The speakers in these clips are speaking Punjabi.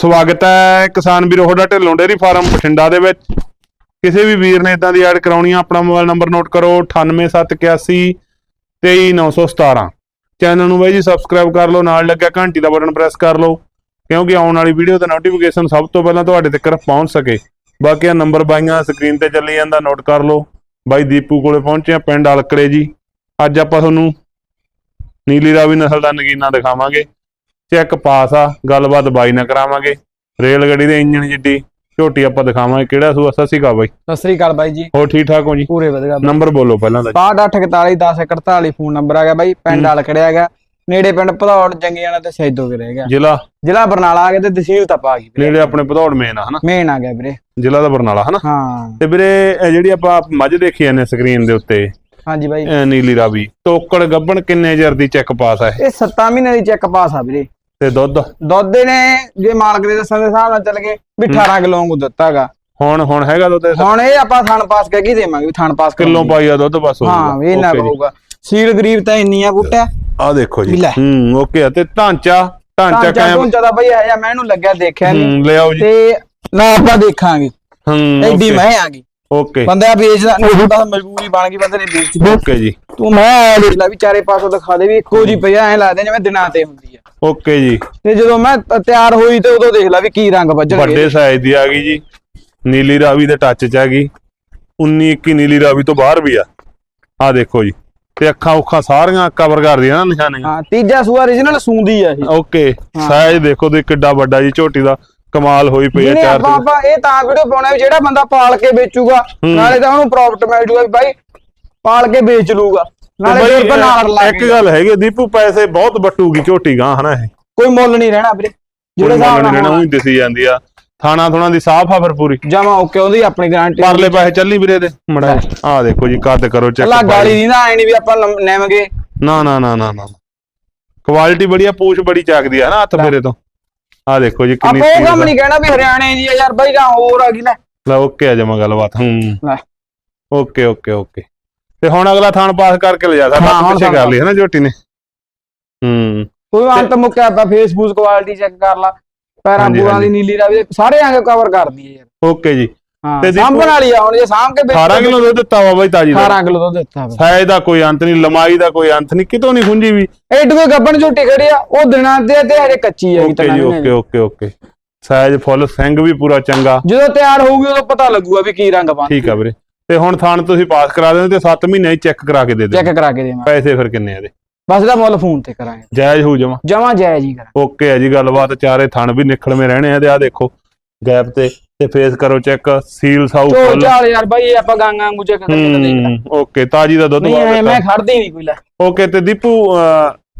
ਸਵਾਗਤ ਹੈ ਕਿਸਾਨ ਵੀਰੋ ਤੁਹਾਡਾ ਢਿੱਲੋਂ ਡੇਅਰੀ ਫਾਰਮ ਬਠਿੰਡਾ ਦੇ ਵਿੱਚ। ਕਿਸੇ ਵੀ ਵੀਰ ਨੇ ਇਦਾਂ ਦੀ ਐਡ ਕਰਾਉਣੀ ਆ, ਆਪਣਾ ਮੋਬਾਈਲ ਨੰਬਰ ਨੋਟ ਕਰੋ 98781 23917 ਚੈਨਲ ਨੂੰ ਬਾਈ ਜੀ ਸਬਸਕ੍ਰਾਈਬ ਕਰ ਲਓ, ਨਾਲ ਲੱਗਿਆ ਘੰਟੀ ਦਾ ਬਟਨ ਪ੍ਰੈਸ ਕਰ ਲਓ, ਕਿਉਂਕਿ ਆਉਣ ਵਾਲੀ ਵੀਡੀਓ ਦਾ ਨੋਟੀਫਿਕੇਸ਼ਨ ਸਭ ਤੋਂ ਪਹਿਲਾਂ ਤੁਹਾਡੇ ਤੱਕ ਪਹੁੰਚ ਸਕੇ। ਬਾਕੀ ਆ ਨੰਬਰ ਬਾਈਆਂ ਸਕਰੀਨ ਤੇ ਚੱਲੀ ਜਾਂਦਾ, ਨੋਟ ਕਰ ਲਓ। ਬਾਈ ਦੀਪੂ ਕੋਲੇ ਪਹੁੰਚੇ ਆ, ਪਿੰਡ ਅਲਕੜੇ ਜੀ। ਅੱਜ ਆਪਾਂ ਤੁਹਾਨੂੰ ਨੀਲੀ ਰਾਵੀ ਨਸਲ ਦਾ ਨਗੀਨਾ ਦਿਖਾਵਾਂਗੇ। ਚੈੱਕ ਪਾਸ ਆ ਗੱਲਬਾਤ ਬਾਈ ਨਾਲ ਕਰਾਵਾਂਗੇ। ਰੇਲ ਗੱਡੀ ਦੇ ਇੰਜਨ ਜਿੱਡੀ ਝੋਟੀ ਆਪਾਂ ਦਿਖਾਵਾਂਗੇ ਕਿਹੜਾ ਸੂਆ? ਸਤਿ ਸ਼੍ਰੀ ਅਕਾਲ ਬਾਈ। ਸਤਿ ਸ੍ਰੀ ਅਕਾਲ ਬਾਈ ਜੀ। ਹੋਰ ਠੀਕ ਠਾਕ ਹੋ ਜੀ? ਪੂਰੇ ਵਧੀਆ ਨੰਬਰ ਬੋਲੋ ਪਹਿਲਾਂ ਦਾ 68411041 ਫੋਨ ਨੰਬਰ ਆ ਗਿਆ ਬਾਈ। ਪਿੰਡ ਵਾਲ ਖੜਿਆ ਹੈਗਾ ਨੇੜੇ ਪਿੰਡ ਭਦੌੜ ਜੰਗੀਆਣਾ ਤੇ ਸੈਦੋ ਕੇ ਰਹਿ ਗਿਆ ਜ਼ਿਲ੍ਹਾ? ਜ਼ਿਲ੍ਹਾ ਬਰਨਾਲਾ ਆ ਗਿਆ ਤੇ ਤਹਿਸੀਲ ਤਪ ਆ ਗਈ ਨੇੜੇ ਆਪਣੇ ਭਦੌੜ ਮੇਨ ਆ ਹਨਾ? ਮੇਨ ਆ ਗਿਆ ਵੀਰੇ। ਜ਼ਿਲ੍ਹਾ ਦਾ ਬਰਨਾਲਾ ਹਨਾ? ਹਾਂ। ਤੇ ਵੀਰੇ ਇਹ ਜਿਹੜੀ ਆਪਾਂ ਮੱਝ ਦੇਖੀ ਜਾਂਦੇ ਸਕਰੀਨ ਦੇ ਉੱਤੇ ਹਾਂਜੀ ਬਾਈ। ਨੀਲੀ ਰਾਵੀ ਤੋਕੜ ਗੱਬਣ ਕਿੰਨੇ ਚਿਰ ਦੀ ਚੈੱਕ ਪਾਸ ਆ ਇਹ? ਇਹ 7 ਮਹੀਨੇ ਦੀ ਚੈੱਕ ਪਾਸ ਆ ਵੀਰੇ। ਤੇ ਦੁੱਧ? ਦੁੱਧ ਨੇ ਜੇ ਮਾਲਕ ਦੇ ਦੱਸਣ ਦੇ ਹਿਸਾਬ ਨਾਲ ਚੱਲ ਗਏ ਵੀ 18 ਕਿਲੋ ਨੂੰ ਦਿੱਤਾਗਾ। ਹੁਣ ਹੁਣ ਹੈਗਾ ਦੁੱਧ ਹੁਣ ਇਹ ਆਪਾਂ ਥਣ ਪਾਸ ਕਹਿ ਕੇ ਦੇਵਾਂਗੇ ਵੀ ਥਣ ਪਾਸ ਕਿਲੋ ਕਰਾਂਗੇ। ਪਾਈ ਆ ਦੁੱਧ ਬਸ ਹਾਂ ਇਹ ਨਾ ਹੋਊਗਾ ਸੀਲ ਗਰੀਬ ਤਾਂ ਇੰਨੀ ਆ ਬੁੱਟਾ। ਆ ਦੇਖੋ ਜੀ। ਹੂੰ ਓਕੇ ਆ। ਤੇ ਢਾਂਚਾ ਢਾਂਚਾ ਕਾਇਮ ਢੂੰਚਾ ਦਾ ਬਈ ਇਹ ਮੈਨੂੰ ਲੱਗਿਆ ਦੇਖਿਆ ਨਹੀਂ ਲਿਆਓ ਜੀ। ਤੇ ਨਾ ਆਪਾਂ ਦੇਖਾਂਗੇ। ਹੂੰ ਐਡੀ ਮੈਂ ਆ ਗਈ। ਓਕੇ। ਬੰਦਾ ਵੇਚਦਾ ਨਹੀਂ ਬਸ ਮਜਬੂਰੀ ਬਣ ਗਈ ਬੰਦੇ ਨੇ ਵੇਚਦੀ ਓਕੇ ਜੀ। ਤੂੰ ਮੈਂ ਦੇਖ ਲੈ ਵੀ ਚਾਰੇ ਪਾਸੋਂ ਦਿਖਾ ਦੇ ਵੀ ਇੱਕੋ ਜੀ ਪਈ ਐ ਲੱਗਦਾ ਜਿਵੇਂ ਦਿਨਾਂ ਤੇ ਹੁੰਦੀ। ਓਕੇ ਜੀ। ਤੇ ਜਦੋਂ ਮੈਂ ਤ- ਤਿਆਰ ਹੋਈ ਤੇ ਉਦੋਂ ਦੇਖ ਲੈ ਵੀ ਕੀ ਰੰਗ ਵੱਜਣਗੇ। ਵੱਡੇ ਸਾਈਜ਼ ਦੀ ਆ ਗਈ ਜੀ। ਨੀਲੀ ਰਾਵੀ ਦੇ ਟੱਚ 'ਚ ਆ ਗਈ। 19 21 ਨੀਲੀ ਰਾਵੀ ਤੋਂ ਬਾਹਰ ਵੀ ਆ। ਆ ਦੇਖੋ ਜੀ। ਤੇ ਅੱਖਾਂ ਉੱਖਾਂ ਸਾਰੀਆਂ ਕਵਰ ਕਰਦੀਆਂ ਨਾ ਨਿਸ਼ਾਨੀਆਂ। ਹਾਂ ਤੀਜਾ ਸੂਆ origignal ਸੂੰਦੀ ਆ ਇਹ। ਓਕੇ। ਸਾਈਜ਼ ਦੇਖੋ ਤੇ ਕਿੱਡਾ ਵੱਡਾ ਜੀ ਝੋਟੀ ਦਾ ਕਮਾਲ ਹੋਈ ਪਈ ਆ ਜਿਹਨੇ ਚਾਰ ਆਪਾਂ ਆਪਾਂ ਇਹ ਤਾਂ ਵੀਡੀਓ ਪਾਉਣਾ ਵੀ ਜਿਹੜਾ ਬੰਦਾ ਪਾਲ ਕੇ ਵੇਚੂਗਾ ਨਾਲੇ ਤਾਂ ਉਹਨੂੰ ਪ੍ਰੋਫਿਟ ਮਿਲ ਜੂਗਾ ਵੀ ਬਾਈ ਪਾਲ ਕੇ ਵੇਚ ਲੂਗਾ। ਨਾਲੇ ਬਈ, ਨਾਲ ਲਾ ਇੱਕ ਗੱਲ ਹੈਗੀ ਆ, ਦੀਪੂ ਪੈਸੇ ਬਹੁਤ ਵੱਟੂਗੀ ਝੋਟੀ ਗਾਂ ਹਨਾ ਇਹ? ਕੋਈ ਮੁੱਲ ਨਹੀਂ ਰਹਿਣਾ ਵੀਰੇ। ਜਿਹੜੇ ਜਿਹੜੇ ਹਿਸਾਬ ਨਾਲ ਉਹੀ ਦਿਸੀ ਜਾਂਦੀ ਆ। ਥਾਣਾ ਥੁਣਾ ਦੀ ਸਾਫ਼ ਆ ਫਿਰ ਪੂਰੀ। ਜਮਾ ਓਕੇ ਉਹਦੀ ਆਪਣੀ ਗਾਰੰਟੀ ਪਰਲੇ ਪੈਸੇ ਚੱਲੀ ਵੀਰੇ ਦੇ ਮੜਾ ਆ ਦੇਖੋ ਜੀ ਕੱਦ ਕਰੋ ਚੈੱਕ ਅੱਲਾ ਗਾਲੀ ਨਹੀਂ ਨਾ ਨਹੀਂ ਵੀ ਆਪਾਂ ਲੈਵਾਂਗੇ ਨਾ ਨਾ ਨਾ ਨਾ ਨਾ। ਕੁਆਲਿਟੀ ਬੜੀ ਆ ਪੂਛ ਬੜੀ ਚੱਕਦੀ ਆ ਨਾ ਹੱਥ ਫੇਰੇ ਤੋਂ। ਆ ਦੇਖੋ ਜੀ ਕਿੰਨੀ ਆਪਾਂ ਉਹ ਕੰਮ। ਨਹੀਂ ਕਹਿਣਾ ਵੀ ਹਰਿਆਣੇ ਆ ਯਾਰ ਬਾਈ ਜਾਂ ਹੋਰ ਆ ਗਈ ਲੈ। ਲੈ ਓਕੇ ਆ ਜਮਾ ਗੱਲਬਾਤ। ਹੂੰ। ਲੈ। Okay okay okay. ਤੇ ਹੁਣ ਅਗਲਾ ਥਾਣ ਪਾਸ ਕਰਕੇ ਲਿਜਾ ਸਕਦਾ ਹਾਂ, ਆਪਾਂ ਹੁਣ ਪਿੱਛੇ ਕਰ ਲਈ ਹੈ ਨਾ ਝੋਟੀ ਨੇ? ਹੂੰ। ਕੋਈ ਅੰਤ ਮੁੱਕਿਆ ਆਪਾਂ ਫੇਸਬੁੱਕ ਕੁਆਲਿਟੀ ਚੈੱਕ ਕਰ ਲਾ। ਪੈਰਾਂ ਹਾਂਜੀ, ਪੂਰਾਂ ਦੀ ਹਾਂਜੀ। ਨੀਲੀ ਰਾਵੀ ਦੇ ਸਾਰੇ ਅੰਗ ਕਵਰ ਕਰਦੀ ਹੈ ਯਾਰ। ਓਕੇ ਜੀ। ਹਾਂ ਤੇ ਦੇਖੋ- ਸਾਂਭਣ ਵਾਲੀ ਆ ਹੁਣ ਜੇ ਸਾਂਭ ਕੇ 18 ਕਿਲੋ ਦੁੱਧ ਦਿੱਤਾ ਵਾ ਬਾਈ ਤਾਜੀ ਦਾ। 18 ਕਿਲੋ ਦੁੱਧ ਦਿੱਤਾ ਵਾ। ਸਾਇਜ਼ ਦਾ ਕੋਈ ਅੰਤ ਨਹੀਂ ਲੰਮਾਈ ਦਾ ਕੋਈ ਅੰਤ ਨਹੀਂ ਕਿਤੋਂ ਨਹੀਂ ਖੁੰਜੀ ਵੀ। ਐਡ ਕੋਈ ਗੱਬਣ ਝੋਟੀ ਖੜੀ ਆ ਉਹ ਦਿਨਾਂ ਤੇ ਤੇ ਹਜੇ ਕੱਚੀ ਓਕੇ ਜੀ okay okay okay. Size Phull Singh ਵੀ ਪੂਰਾ ਚੰਗਾ। ਜਦੋਂ ਤਿਆਰ ਹੋਊਗੀ ਉਦੋਂ ਪਤਾ ਲੱਗੂਗਾ ਵੀ ਕੀ ਰੰਗ ਬਣ ਠੀਕ ਆ ਵੀਰੇ। ਤੇ ਹੁਣ ਥਾਣ ਤੁਸੀਂ ਪਾਸ ਕਰਾ ਦਿੰਦੇ ਤੇ 7 ਮਹੀਨੇ ਹੀ ਚੈੱਕ ਕਰਾ ਕੇ ਦੇ ਦੇ ਚੈੱਕ ਕਰਾ ਕੇ ਦੇਵਾਂ ਪੈਸੇ ਫਿਰ ਕਿੰਨੇ ਆ ਇਹਦੇ? ਬਸ ਇਹਦਾ ਮੁੱਲ ਫੋਨ ਤੇ ਕਰਾਂਗੇ। ਜਾਇਜ਼ ਹੋ ਜਾਵਾਂ ਜਮਾ ਜਾਇਜ਼ ਹੀ ਕਰਾਂ ਓਕੇ ਹੈ ਜੀ ਗੱਲਬਾਤ ਚਾਰੇ ਥਣ ਵੀ ਨਿਕਲਵੇਂ ਰਹਿਣੇ ਆ ਤੇ ਆ ਦੇਖੋ ਗੈਪ ਤੇ ਤੇ ਫੇਸ ਕਰੋ ਚੈੱਕ ਸੀਲ ਸਾਊ ਚੋ ਫੁੱਲ ਚਾਲ ਯਾਰ ਬਾਈ ਇਹ ਆਪਾਂ ਗਾਂਗਾ ਵਾਂਗੂ ਚੈੱਕ ਕਰਕੇ ਤਾਂ ਦੇਖ ਲੈ ਹੂੰ ਓਕੇ ਤਾਜੀ ਦਾ ਦੁੱਧ ਨਹੀਂ ਮੈਂ ਖੜਦੀ ਨਹੀਂ ਕੋਈ ਲੈ। ਓਕੇ ਤੇ ਦੀਪੂ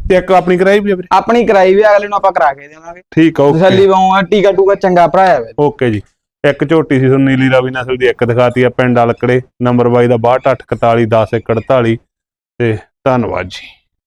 ਚੈੱਕ ਆਪਣੀ ਕਰਾਈ ਵੀ ਆਪਣੀ ਕਰਾਈ ਵੀ ਅਗਲੇ ਨੂੰ ਆਪਾਂ ਕਰਾ ਕੇ ਦੇਵਾਂਗੇ। ਠੀਕ ਆ ਓਕੇ। ਤਸੱਲੀ ਵਾਉਂ ਟੀਕਾ ਟੂਕਾ ਚੰਗਾ ਭਰਾਇਆ ਵੇ ਓਕੇ ਜੀ। ਇੱਕ ਝੋਟੀ ਸੀ ਤੁਹਾਨੂੰ ਨੀਲੀ ਰਾਵੀ ਨਸਲ ਦੀ, ਇੱਕ ਦਿਖਾਤੀ ਆ ਪਿੰਡ ਅਲਕੜੇ, ਨੰਬਰ 22 ਦਾ 6241 10 48 ਤੇ ਧੰਨਵਾਦ ਜੀ।